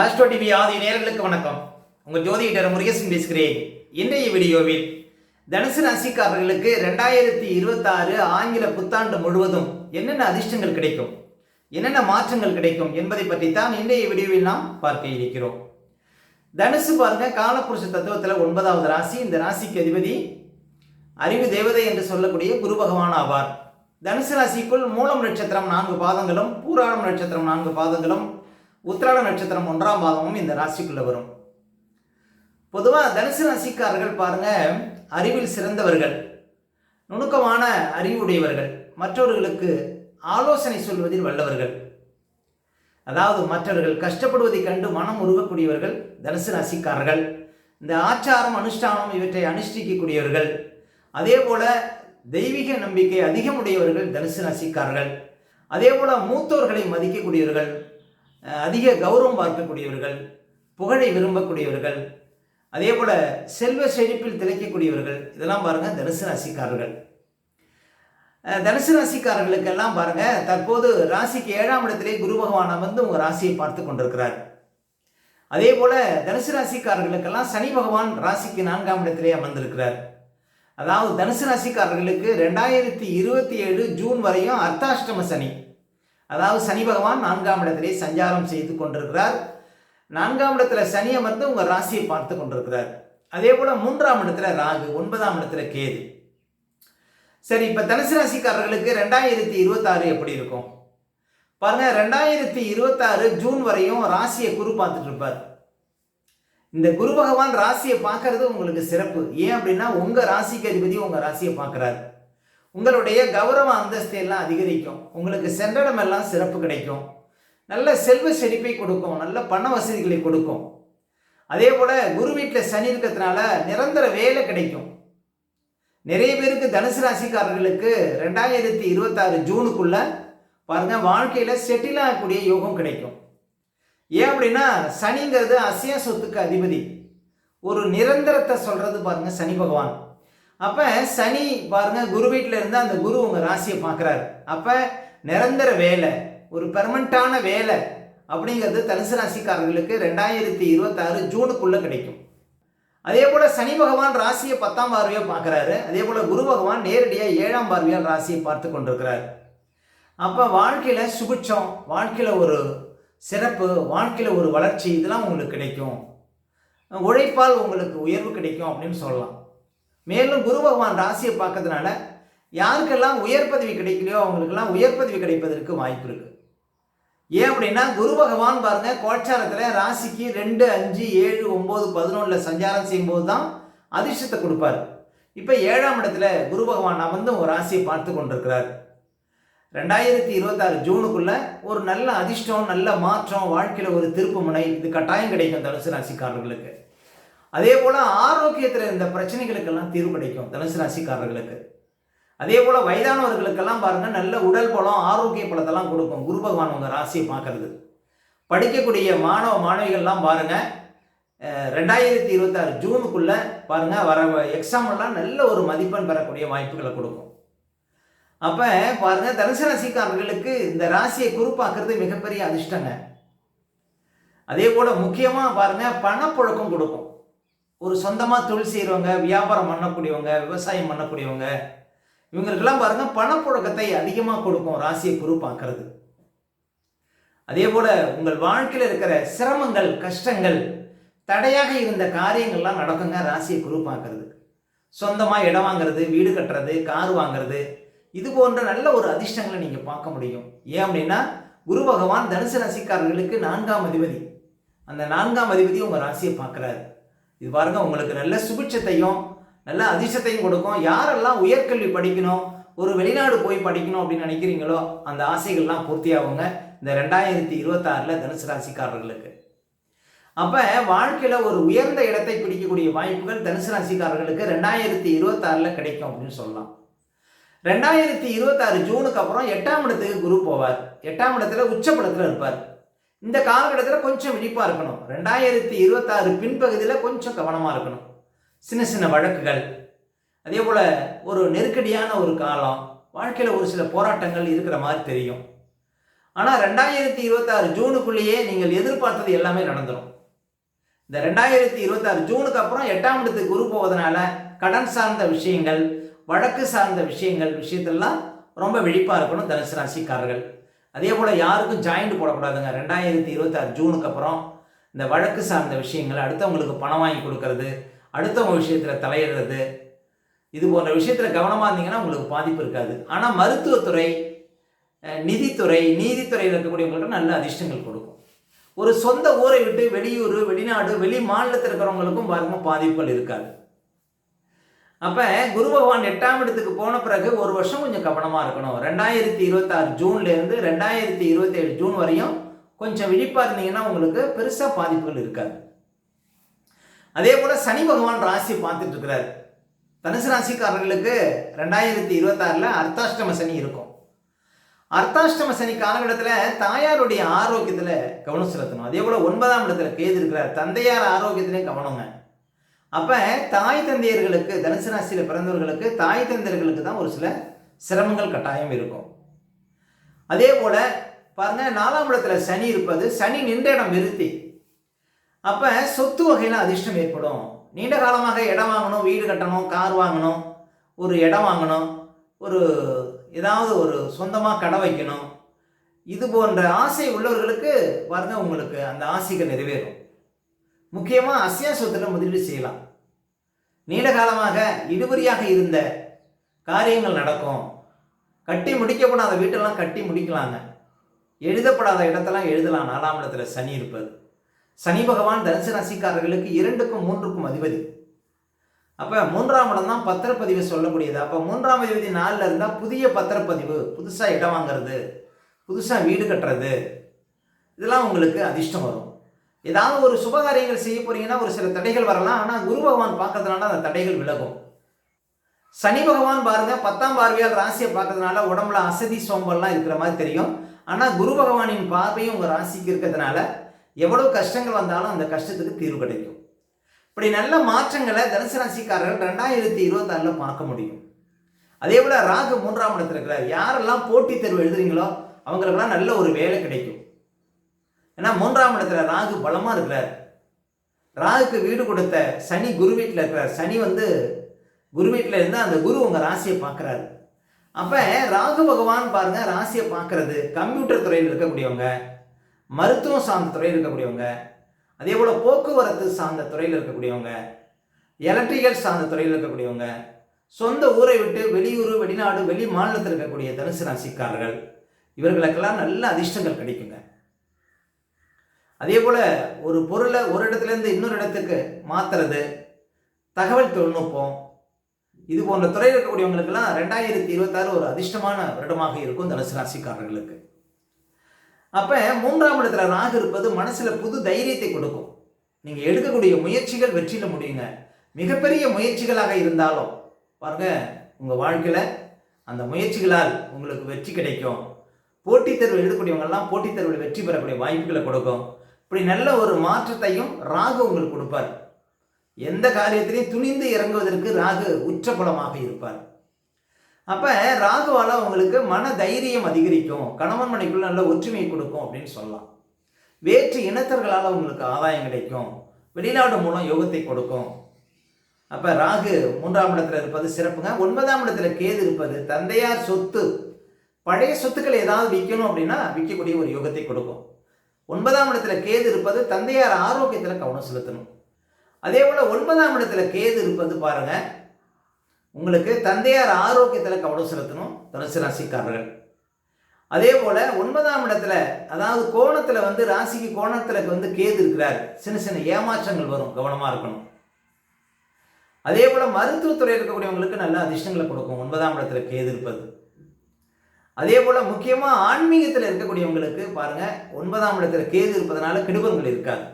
Astro TV ஆதி நேரங்களுக்கு வணக்கம். உங்கள் ஜோதிடர் முருகேசன் பேசுகிறேன். இன்றைய வீடியோவில் தனுசு ராசிக்காரர்களுக்கு ரெண்டாயிரத்தி இருபத்தாறு ஆங்கில புத்தாண்டு முழுவதும் என்னென்ன அதிர்ஷ்டங்கள் கிடைக்கும்? என்னென்ன மாற்றங்கள் கிடைக்கும் என்பதை பற்றி தான் இன்றைய வீடியோவில் நாம் பார்க்க இருக்கிறோம். தனுசு பாருங்க காலப்புருஷ தத்துவத்தில் ஒன்பதாவது ராசி. இந்த ராசிக்கு அதிபதி அறிவு தேவதை என்று சொல்லக்கூடிய குரு பகவான் ஆவார். தனுசு ராசிக்குள் மூலம் நட்சத்திரம் நான்கு பாதங்களும் பூராடம் நட்சத்திரம் நான்கு பாதங்களும் உத்திராட நட்சத்திரம் ஒன்றாம் பாதமும் இந்த ராசிக்குள்ள வரும். பொதுவாக தனுசு ராசிக்காரர்கள் பாருங்க அறிவில் சிறந்தவர்கள் நுணுக்கமான அறிவுடையவர்கள் மற்றவர்களுக்கு ஆலோசனை சொல்வதில் வல்லவர்கள். அதாவது மற்றவர்கள் கஷ்டப்படுவதை கண்டு மனம் உருகக்கூடியவர்கள் தனுசு ராசிக்காரர்கள். இந்த ஆச்சாரம் அனுஷ்டானம் இவற்றை அனுஷ்டிக்கக்கூடியவர்கள். அதே போல தெய்வீக நம்பிக்கை அதிகமுடையவர்கள் தனுசு ராசிக்காரர்கள். அதே போல மூத்தோர்களை மதிக்கக்கூடியவர்கள். அதிக கௌரவம் பார்க்கக்கூடியவர்கள் புகழை விரும்பக்கூடியவர்கள் அதே போல் செல்வ செழிப்பில் திளைக்கக்கூடியவர்கள் இதெல்லாம் பாருங்கள் தனுசு ராசிக்காரர்கள். தனுசு ராசிக்காரர்களுக்கெல்லாம் பாருங்கள் தற்போது ராசிக்கு ஏழாம் இடத்திலே குரு பகவான் அமர்ந்து உங்கள் ராசியை பார்த்து கொண்டிருக்கிறார். அதே போல் தனுசு ராசிக்காரர்களுக்கெல்லாம் சனி பகவான் ராசிக்கு நான்காம் இடத்திலே அமர்ந்திருக்கிறார். அதாவது தனுசு ராசிக்காரர்களுக்கு ரெண்டாயிரத்தி இருபத்தி ஏழு ஜூன் வரையும் அர்த்தாஷ்டம சனி. அதாவது சனி பகவான் நான்காம் இடத்திலே சஞ்சாரம் செய்து கொண்டிருக்கிறார். நான்காம் இடத்துல சனி அமர்ந்து உங்க ராசியை பார்த்து கொண்டிருக்கிறார். அதே போல மூன்றாம் இடத்துல ராகு ஒன்பதாம் இடத்துல கேது. சரி இப்ப தனுசு ராசிக்காரர்களுக்கு ரெண்டாயிரத்தி இருபத்தாறு எப்படி இருக்கும்? பாருங்க ரெண்டாயிரத்தி இருபத்தாறு ஜூன் வரையும் ராசியை குரு பார்த்துட்டு இருப்பார். இந்த குரு பகவான் ராசியை பார்க்கறது உங்களுக்கு சிறப்பு. ஏன் அப்படின்னா உங்க ராசிக்கு அதிபதி உங்க ராசியை பார்க்கறாரு. உங்களுடைய கௌரவ அந்தஸ்தை எல்லாம் அதிகரிக்கும். உங்களுக்கு சென்றடம் எல்லாம் சிறப்பு கிடைக்கும். நல்ல செல்வ செழிப்பை கொடுக்கும். நல்ல பண வசதிகளை கொடுக்கும். அதே போல குரு வீட்டில் சனி இருக்கிறதுனால நிரந்தர வேலை கிடைக்கும். நிறைய பேருக்கு தனுசு ராசிக்காரர்களுக்கு ரெண்டாயிரத்தி இருபத்தாறு ஜூனுக்குள்ள பாருங்க வாழ்க்கையில செட்டில் ஆகக்கூடிய யோகம் கிடைக்கும். ஏன் அப்படின்னா சனிங்கிறது அசிய சொத்துக்கு அதிபதி. ஒரு நிரந்தரத்தை சொல்றது பாருங்க சனி பகவான். அப்போ சனி பாருங்க குரு வீட்டில் இருந்து அந்த குரு உங்கள் ராசியை பார்க்குறாரு. அப்போ நிரந்தர வேலை ஒரு பெர்மனண்டான வேலை அப்படிங்கிறது தனுசு ராசிக்காரர்களுக்கு ரெண்டாயிரத்தி இருபத்தாறு ஜூனுக்குள்ளே கிடைக்கும். அதே போல் சனி பகவான் ராசியை பத்தாம் பார்வையாக பார்க்குறாரு. அதே போல் குரு பகவான் நேரடியாக ஏழாம் பார்வையால் ராசியை பார்த்து கொண்டிருக்கிறார். அப்போ வாழ்க்கையில் சுபிட்சம் வாழ்க்கையில் ஒரு சிறப்பு வாழ்க்கையில் ஒரு வளர்ச்சி இதெல்லாம் உங்களுக்கு கிடைக்கும். உழைப்பால் உங்களுக்கு உயர்வு கிடைக்கும் அப்படின்னு சொல்லலாம். மேலும் குரு பகவான் ராசியை பார்க்கறதுனால யாருக்கெல்லாம் உயர் பதவி கிடைக்கலையோ அவங்களுக்கெல்லாம் உயர் பதவி கிடைப்பதற்கு வாய்ப்பு இருக்கு. ஏன் அப்படின்னா குரு பகவான் பாருங்க கோச்சாரத்தில் ராசிக்கு ரெண்டு அஞ்சு ஏழு ஒம்பது பதினொன்றில் சஞ்சாரம் செய்யும்போது தான் அதிர்ஷ்டத்தை கொடுப்பாரு. இப்போ ஏழாம் இடத்துல குரு பகவான் அமர்ந்து உங்கள் ராசியை பார்த்து கொண்டிருக்கிறார். ரெண்டாயிரத்தி இருபத்தாறு ஜூனுக்குள்ள ஒரு நல்ல அதிர்ஷ்டம் நல்ல மாற்றம் வாழ்க்கையில் ஒரு திருப்புமுனை இது கட்டாயம் கிடைக்கும் தனுசு ராசிக்காரர்களுக்கு. அதே போல் ஆரோக்கியத்தில் இருந்த பிரச்சனைகளுக்கெல்லாம் தீர்வு கிடைக்கும் தனுசு ராசிக்காரர்களுக்கு. அதே போல் வயதானவர்களுக்கெல்லாம் பாருங்க நல்ல உடல் பலம் ஆரோக்கிய பலத்தெல்லாம் கொடுக்கும். குரு பகவான் உங்கள் ராசியை பார்க்கறது. படிக்கக்கூடிய மாணவ மாணவிகள்லாம் பாருங்க ரெண்டாயிரத்தி இருபத்தாறு ஜூனுக்குள்ளே பாருங்க வர எக்ஸாம் எல்லாம் நல்ல ஒரு மதிப்பெண் பெறக்கூடிய வாய்ப்புகளை கொடுக்கும். அப்போ பாருங்க தனுசு ராசிக்காரர்களுக்கு இந்த ராசியை குறிப்பாக்குறது மிகப்பெரிய அதிர்ஷ்டங்க. அதே போல் முக்கியமாக பாருங்கள் பணப்புழக்கம் கொடுக்கும். ஒரு சொந்தமாக தொழில் செய்கிறவங்க வியாபாரம் பண்ணக்கூடியவங்க விவசாயம் பண்ணக்கூடியவங்க இவங்களுக்கெல்லாம் பாருங்க பணப்புழக்கத்தை அதிகமாக கொடுக்கும் ராசியை குரு பார்க்கறது. அதே போல் உங்கள் வாழ்க்கையில் இருக்கிற சிரமங்கள் கஷ்டங்கள் தடையாக இருந்த காரியங்கள்லாம் நடக்குங்க ராசியை குரு பார்க்கறது. சொந்தமாக இடம் வாங்குறது வீடு கட்டுறது கார் வாங்குறது இது போன்ற நல்ல ஒரு அதிர்ஷ்டங்களை நீங்கள் பார்க்க முடியும். ஏன் அப்படின்னா குரு பகவான் தனுசு ராசிக்காரர்களுக்கு நான்காம் அதிபதி. அந்த நான்காம் அதிபதி உங்கள் ராசியை பார்க்குறாரு. இது பாருங்க உங்களுக்கு நல்ல சுபிட்சத்தையும் நல்ல அதிர்ஷ்டத்தையும் கொடுக்கும். யாரெல்லாம் உயர்கல்வி படிக்கணும் ஒரு வெளிநாடு போய் படிக்கணும் அப்படின்னு நினைக்கிறீங்களோ அந்த ஆசைகள்லாம் பூர்த்தியாகுங்க. இந்த ரெண்டாயிரத்தி இருபத்தாறில் தனுசு ராசிக்காரர்களுக்கு. அப்போ வாழ்க்கையில் ஒரு உயர்ந்த இடத்தை பிடிக்கக்கூடிய வாய்ப்புகள் தனுசு ராசிக்காரர்களுக்கு ரெண்டாயிரத்தி இருபத்தாறில் கிடைக்கும் அப்படின்னு சொல்லலாம். ரெண்டாயிரத்தி இருபத்தாறு ஜூனுக்கு அப்புறம் எட்டாம் இடத்துக்கு குரு போவார். எட்டாம் இடத்துல உச்சப்படத்தில் இருப்பார். இந்த காலகட்டத்தில் கொஞ்சம் விழிப்பாக இருக்கணும். ரெண்டாயிரத்தி இருபத்தாறு பின்பகுதியில் கொஞ்சம் கவனமாக இருக்கணும். சின்ன சின்ன வழக்குகள். அதே போல் ஒரு நெருக்கடியான ஒரு காலம். வாழ்க்கையில் ஒரு சில போராட்டங்கள் இருக்கிற மாதிரி தெரியும். ஆனால் ரெண்டாயிரத்தி இருபத்தாறு ஜூனுக்குள்ளேயே நீங்கள் எதிர்பார்த்தது எல்லாமே நடந்துடும் இந்த ரெண்டாயிரத்தி இருபத்தாறு ஜூனுக்கு அப்புறம் எட்டாம் இடத்துக்கு குரு போவதனால கடன் சார்ந்த விஷயங்கள் வழக்கு சார்ந்த விஷயங்கள் விஷயத்தெல்லாம் ரொம்ப விழிப்பாக இருக்கணும் தனுசு ராசிக்காரர்கள். அதே போல் யாருக்கும் ஜாயிண்ட் போடக்கூடாதுங்க. ரெண்டாயிரத்தி இருபத்தாறு ஜூனுக்கு அப்புறம் இந்த வழக்கு சார்ந்த விஷயங்கள் அடுத்தவங்களுக்கு பணம் வாங்கி கொடுக்கறது அடுத்தவங்க விஷயத்தில் தலையிடுறது இது போன்ற விஷயத்தில் கவனமாக இருந்தீங்கன்னா உங்களுக்கு பாதிப்பு இருக்காது. ஆனால் மருத்துவத்துறை நிதித்துறை நீதித்துறையில் இருக்கக்கூடியவங்களுக்கு நல்ல அதிர்ஷ்டங்கள் கொடுக்கும். ஒரு சொந்த ஊரை விட்டு வெளியூர் வெளிநாடு வெளி மாநிலத்தில் இருக்கிறவங்களுக்கும் பாருங்க பாதிப்புகள் இருக்காது. அப்போ குரு பகவான் எட்டாம் இடத்துக்கு போன பிறகு ஒரு வருஷம் கொஞ்சம் கவனமாக இருக்கணும். ரெண்டாயிரத்தி இருபத்தாறு ஜூன்லேருந்து ரெண்டாயிரத்தி இருபத்தேழு ஜூன் வரையும் கொஞ்சம் விழிப்பாக இருந்தீங்கன்னா உங்களுக்கு பெருசாக பாதிப்புகள் இருக்காது. அதே போல் சனி பகவான் ராசி பார்த்துட்டு இருக்கிறார். தனுசு ராசிக்காரர்களுக்கு ரெண்டாயிரத்தி இருபத்தாறில் அர்த்தாஷ்டம சனி இருக்கும். அர்த்தாஷ்டம சனி காலகட்டத்தில் தாயாருடைய ஆரோக்கியத்தில் கவனம் செலுத்தணும். அதே போல் ஒன்பதாம் இடத்துல கேது இருக்கிறார். தந்தையார் ஆரோக்கியத்திலையும் கவனங்க. அப்போ தாய் தந்தையர்களுக்கு தனுசு ராசியில் பிறந்தவர்களுக்கு தாய் தந்தையர்களுக்கு தான் ஒரு சில சிரமங்கள் கட்டாயம் இருக்கும். அதே போல் பாருங்க நாலாம் இடத்துல சனி இருப்பது சனி நின்ற இடம் நிறுத்தி அப்போ சொத்து வகையில் அதிர்ஷ்டம் ஏற்படும். நீண்ட காலமாக இடம் வாங்கணும் வீடு கட்டணும் கார் வாங்கணும் ஒரு இடம் வாங்கணும் ஒரு ஏதாவது ஒரு சொந்தமாக கடை வைக்கணும். இது போன்ற ஆசை உள்ளவர்களுக்கு பாருங்க உங்களுக்கு அந்த ஆசைகள் நிறைவேறும். முக்கியமாக அசியா சொத்தில் முதலீடு செய்யலாம். நீண்ட காலமாக இழுபறியாக இருந்த காரியங்கள் நடக்கும். கட்டி முடிக்கப்படாத வீட்டெல்லாம் கட்டி முடிக்கலாங்க. எழுதப்படாத இடத்தெல்லாம் எழுதலாம். நாலாம் இடத்துல சனி இருப்பது. சனி பகவான் தனுசு ராசிக்காரர்களுக்கு இரண்டுக்கும் மூன்றுக்கும் அதிபதி. அப்போ மூன்றாம் இடம் தான் பத்திரப்பதிவு சொல்லக்கூடியது. அப்போ மூன்றாம் அதிபதி நாளில் இருந்தால் புதிய பத்திரப்பதிவு புதுசாக இடம் வாங்குறது புதுசாக வீடு கட்டுறது இதெல்லாம் உங்களுக்கு அதிர்ஷ்டம் வரும். ஏதாவது ஒரு சுபகாரியங்கள் செய்ய போறீங்கன்னா ஒரு சில தடைகள் வரலாம். ஆனால் குரு பகவான் பார்க்கறதுனால அந்த தடைகள் விலகும். சனி பகவான் பாருங்க பத்தாம் பார்வையால் ராசியை பார்க்கறதுனால உடம்புல அசதி சோம்பல்லாம் இருக்கிற மாதிரி தெரியும். ஆனால் குரு பகவானின் பார்வையும் உங்கள் ராசிக்கு இருக்கிறதுனால எவ்வளோ கஷ்டங்கள் வந்தாலும் அந்த கஷ்டத்துக்கு தீர்வு கிடைக்கும். இப்படி நல்ல மாற்றங்களை தனுசு ராசிக்காரர்கள் ரெண்டாயிரத்தி இருபத்தாறில் பார்க்க முடியும். அதே போல் ராகு மூன்றாம் இடத்துல இருக்கிறார். யாரெல்லாம் போட்டித் தேர்வு எழுதுறீங்களோ அவங்களுக்கெல்லாம் நல்ல ஒரு வேலை கிடைக்கும். ஏன்னா மூன்றாம் இடத்துல ராகு பலமாக இருக்கிறார். ராகுக்கு வீடு கொடுத்த சனி குரு வீட்டில் இருக்கிறார். சனி வந்து குரு வீட்டில் இருந்தால் அந்த குரு உங்கள் ராசியை பார்க்குறாரு. அப்போ ராகு பகவான் பாருங்க ராசியை பார்க்கறது கம்ப்யூட்டர் துறையில் இருக்கக்கூடியவங்க மருத்துவம் சார்ந்த துறையில் இருக்கக்கூடியவங்க அதே போல் போக்குவரத்து சார்ந்த துறையில் இருக்கக்கூடியவங்க எலக்ட்ரிக்கல் சார்ந்த துறையில் இருக்கக்கூடியவங்க சொந்த ஊரை விட்டு வெளியூர் வெளிநாடு வெளி மாநிலத்தில் இருக்கக்கூடிய தனுசு ராசிக்காரர்கள் இவர்களுக்கெல்லாம் நல்ல அதிர்ஷ்டங்கள் கிடைக்குங்க. அதே போல் ஒரு பொருளை ஒரு இடத்துலேருந்து இன்னொரு இடத்துக்கு மாற்றுறது தகவல் தொழில்நுட்பம் இது போன்ற துறையில் இருக்கக்கூடியவங்களுக்கெல்லாம் ரெண்டாயிரத்தி இருபத்தாறு ஒரு அதிர்ஷ்டமான வருடமாக இருக்கும் தனுசு ராசிக்காரர்களுக்கு. அப்போ மூன்றாம் இடத்துல ராகு இருப்பது மனசில் புது தைரியத்தை கொடுக்கும். நீங்கள் எடுக்கக்கூடிய முயற்சிகள் வெற்றியில் முடியுங்க. மிகப்பெரிய முயற்சிகளாக இருந்தாலும் பாருங்க உங்கள் வாழ்க்கையில் அந்த முயற்சிகளால் உங்களுக்கு வெற்றி கிடைக்கும். போட்டித் தேர்வு எழுதக்கூடியவங்கெல்லாம் போட்டித் தேர்வில் வெற்றி பெறக்கூடிய வாய்ப்புகளை கொடுக்கும். இப்படி நல்ல ஒரு மாற்றத்தையும் ராகு உங்களுக்கு கொடுப்பார். எந்த காரியத்திலையும் துணிந்து இறங்குவதற்கு ராகு உச்சபலமாக இருப்பார். அப்போ ராகுவால் உங்களுக்கு மன தைரியம் அதிகரிக்கும். கணவன் மனைக்குள்ள நல்ல ஒற்றுமையை கொடுக்கும் அப்படின்னு சொல்லலாம். வேற்று இனத்தர்களால் உங்களுக்கு ஆதாயம் கிடைக்கும். வெளிநாடு மூலம் யோகத்தை கொடுக்கும். அப்போ ராகு மூன்றாம் இடத்துல இருப்பது சிறப்புங்க. ஒன்பதாம் இடத்துல கேது இருப்பது தந்தையார் சொத்து. பழைய சொத்துக்களை ஏதாவது விற்கணும் அப்படின்னா விற்கக்கூடிய ஒரு யோகத்தை கொடுக்கும். ஒன்பதாம் இடத்துல கேது இருப்பது தந்தையார் ஆரோக்கியத்தில் கவனம் செலுத்தணும். அதே போல் ஒன்பதாம் இடத்துல கேது இருப்பது பாருங்க உங்களுக்கு தந்தையார் ஆரோக்கியத்தில் கவனம் செலுத்தணும் தனுசு ராசிக்காரர்கள். அதே போல் ஒன்பதாம் இடத்துல அதாவது கோணத்தில் வந்து ராசிக்கு கோணத்தில் வந்து கேது இருக்கிறார். சின்ன சின்ன ஏமாற்றங்கள் வரும் கவனமாக இருக்கணும். அதே போல் மருத்துவத்துறை இருக்கக்கூடியவங்களுக்கு நல்ல அதிர்ஷ்டங்களை கொடுக்கும் ஒன்பதாம் இடத்துல கேது இருப்பது. அதே போல் முக்கியமாக ஆன்மீகத்தில் இருக்கக்கூடியவங்களுக்கு பாருங்கள் ஒன்பதாம் இடத்துல கேது இருப்பதனால கெடுபங்கள் இருக்காது.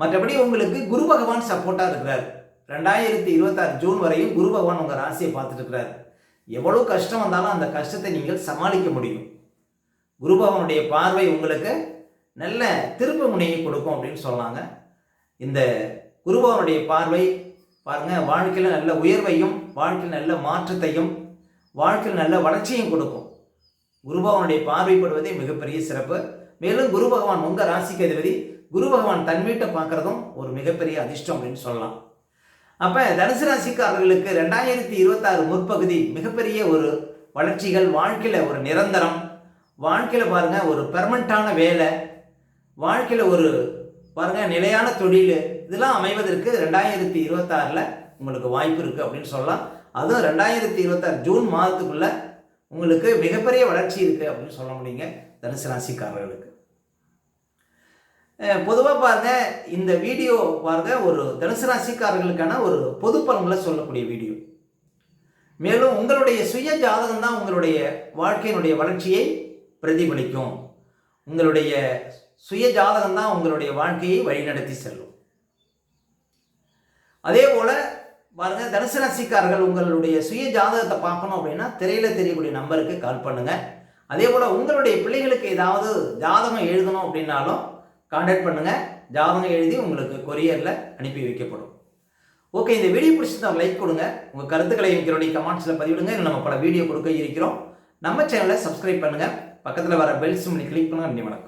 மற்றபடி உங்களுக்கு குரு பகவான் சப்போர்ட்டாக இருக்கிறார். ரெண்டாயிரத்தி இருபத்தாறு ஜூன் வரையும் குரு பகவான் உங்கள் ராசியை பார்த்துட்டு இருக்கிறார். எவ்வளோ கஷ்டம் வந்தாலும் அந்த கஷ்டத்தை நீங்கள் சமாளிக்க முடியும். குரு பகவானுடைய பார்வை உங்களுக்கு நல்ல திருப்பு முனையை கொடுக்கும் அப்படின்னு சொன்னாங்க. இந்த குரு பகவானுடைய பார்வை பாருங்கள் வாழ்க்கையில் நல்ல உயர்வையும் வாழ்க்கையில் நல்ல மாற்றத்தையும் வாழ்க்கையில் நல்ல வளர்ச்சியும் கொடுக்கும். குரு பகவானுடைய பார்வைப்படுவதே மிகப்பெரிய சிறப்பு. மேலும் குரு பகவான் உங்கள் ராசிக்கு அதிபதி குரு பகவான் தன் வீட்டை பார்க்குறதும் ஒரு மிகப்பெரிய அதிர்ஷ்டம் அப்படின்னு சொல்லலாம். அப்போ தனுசு ராசிக்காரர்களுக்கு ரெண்டாயிரத்தி இருபத்தாறு முற்பகுதி மிகப்பெரிய ஒரு வளர்ச்சிகள் வாழ்க்கையில் ஒரு நிரந்தரம். வாழ்க்கையில் பாருங்கள் ஒரு பெர்மனண்ட்டான வேலை. வாழ்க்கையில் ஒரு பாருங்கள் நிலையான தொழில். இதெல்லாம் அமைவதற்கு ரெண்டாயிரத்தி இருபத்தாறில் உங்களுக்கு வாய்ப்பு இருக்குது அப்படின்னு சொல்லலாம். அதுவும் ரெண்டாயிரத்தி இருபத்தாறு ஜூன் மாதத்துக்குள்ளே உங்களுக்கு மிகப்பெரிய வளர்ச்சி இருக்குது அப்படின்னு சொல்ல முடியுங்க தனுசு ராசிக்காரர்களுக்கு. பொதுவாக பாருங்க இந்த வீடியோ பாருங்க ஒரு தனுசு ராசிக்காரர்களுக்கான ஒரு பொது பலன்களை சொல்லக்கூடிய வீடியோ. மேலும் உங்களுடைய சுய ஜாதகம் தான் உங்களுடைய வாழ்க்கையினுடைய வளர்ச்சியை பிரதிபலிக்கும். உங்களுடைய சுய ஜாதகம் தான் உங்களுடைய வாழ்க்கையை வழிநடத்தி செல்லும். அதே போல பாருங்க தனுசு ராசிக்காரர்கள் உங்களுடைய சுய ஜாதகத்தை பார்க்கணும் அப்படின்னா திரையில தெரியக்கூடிய நம்பருக்கு கால் பண்ணுங்க. அதே போல உங்களுடைய பிள்ளைகளுக்கு ஏதாவது ஜாதகம் எழுதணும் அப்படின்னாலும் கான்டாக்ட் பண்ணுங்க. ஜாதகம் எழுதி உங்களுக்கு கொரியரில் அனுப்பி வைக்கப்படும். ஓகே இந்த வீடியோ பிடிச்சிருந்தா லைக் கொடுங்க. உங்கள் கருத்துக்களை எங்களுடைய கமெண்ட்ஸில் பதிவிடுங்க. நம்ம பல வீடியோ கொடுக்க இருக்கிறோம். நம்ம சேனலை சப்ஸ்கிரைப் பண்ணுங்கள் பக்கத்தில் வர பெல் சிம்னி கிளிக் பண்ணுங்கள் நன்றி வணக்கம்.